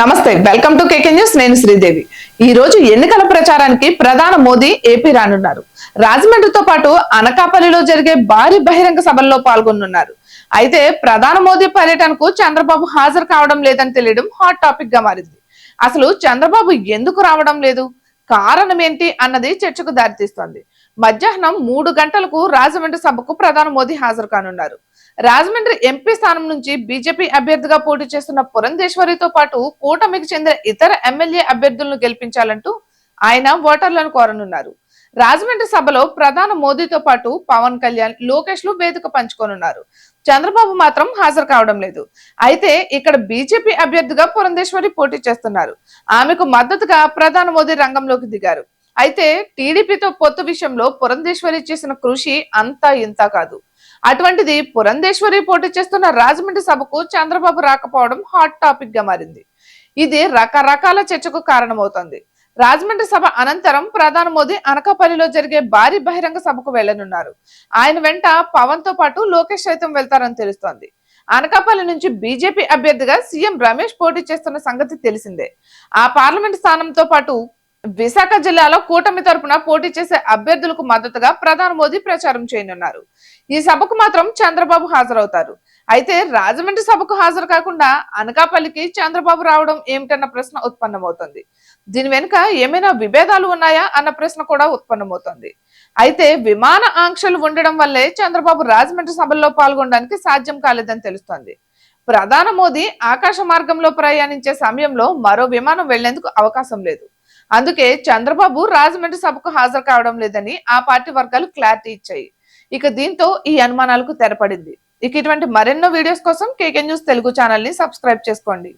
నమస్తే welcome to KK news. నేను శ్రీదేవి. ఈ రోజు ఎన్నికల ప్రచారానికి ప్రధాన మోదీ ఏపీ రానున్నారు. రాజమండ్రితో పాటు అనకాపల్లిలో జరిగే భారీ బహిరంగ సభల్లో పాల్గొనున్నారు. అయితే ప్రధాన మోదీ పర్యటనకు చంద్రబాబు హాజరు కావడం లేదని తెలియడం హాట్ టాపిక్గా మారింది. అసలు చంద్రబాబు ఎందుకు రావడం లేదు? కారణం ఏంటి అన్నది చర్చకు దారితీస్తోంది. మధ్యాహ్నం మూడు గంటలకు రాజమండ్రి సభకు ప్రధాని మోదీ హాజరు కానున్నారు. రాజమండ్రి ఎంపీ స్థానం నుంచి బీజేపీ అభ్యర్థిగా పోటీ చేస్తున్న పురంధేశ్వరితో పాటు కూటమికి చెందిన ఇతర ఎమ్మెల్యే అభ్యర్థులను గెలిపించాలంటూ ఆయన ఓటర్లను కోరనున్నారు. రాజమండ్రి సభలో ప్రధాని మోదీతో పాటు పవన్ కళ్యాణ్ లోకేష్లు వేదిక పంచుకోనున్నారు. చంద్రబాబు మాత్రం హాజరు కావడం లేదు. అయితే ఇక్కడ బీజేపీ అభ్యర్థిగా పురంధేశ్వరి పోటీ చేస్తున్నారు. ఆమెకు మద్దతుగా ప్రధాని మోదీ రంగంలోకి దిగారు. అయితే టీడీపీతో పొత్తు విషయంలో పురంధేశ్వరి చేసిన కృషి అంతా ఇంత కాదు. అటువంటిది పురంధేశ్వరి పోటీ చేస్తున్న రాజమండ్రి సభకు చంద్రబాబు రాకపోవడం హాట్ టాపిక్గా మారింది. ఇది రకరకాల చర్చకు కారణమవుతోంది. రాజమండ్రి సభ అనంతరం ప్రధాని మోదీ అనకాపల్లిలో జరిగే భారీ బహిరంగ సభకు వెళ్ళనున్నారు ఆయన వెంట పవన్తో పాటు లోకేష్ సైతం వెళ్తారని తెలుస్తోంది. అనకాపల్లి నుంచి బీజేపీ అభ్యర్థిగా సీఎం రమేష్ పోటీ చేస్తున్న సంగతి తెలిసిందే. ఆ పార్లమెంట్ స్థానంతో పాటు విశాఖ జిల్లాలో కూటమి తరపున పోటీ చేసే అభ్యర్థులకు మద్దతుగా ప్రధాని మోదీ ప్రచారం చేయనున్నారు. ఈ సభకు మాత్రం చంద్రబాబు హాజరవుతారు. అయితే రాజమండ్రి సభకు హాజరు కాకుండా అనకాపల్లికి చంద్రబాబు రావడం ఏమిటన్న ప్రశ్న ఉత్పన్నమవుతుంది. దీని వెనుక ఏమైనా విభేదాలు ఉన్నాయా అన్న ప్రశ్న కూడా ఉత్పన్నమవుతుంది. అయితే విమాన ఆంక్షలు ఉండడం వల్లే చంద్రబాబు రాజమండ్రి సభల్లో పాల్గొనడానికి సాధ్యం కాలేదని తెలుస్తోంది. ప్రధాని మోదీ ఆకాశ మార్గంలో ప్రయాణించే సమయంలో మరో విమానం వెళ్ళేందుకు అవకాశం లేదు. అందుకే చంద్రబాబు రాజమండ్రి సభకు హాజరు కావడం లేదని ఆ పార్టీ వర్గాలు క్లారిటీ ఇచ్చాయి. ఇక దీంతో ఈ అనుమానాలకు తెరపడింది. ఇక ఇటువంటి మరెన్నో వీడియోస్ కోసం కేకే న్యూస్ తెలుగు ఛానల్ని సబ్స్క్రైబ్ చేసుకోండి.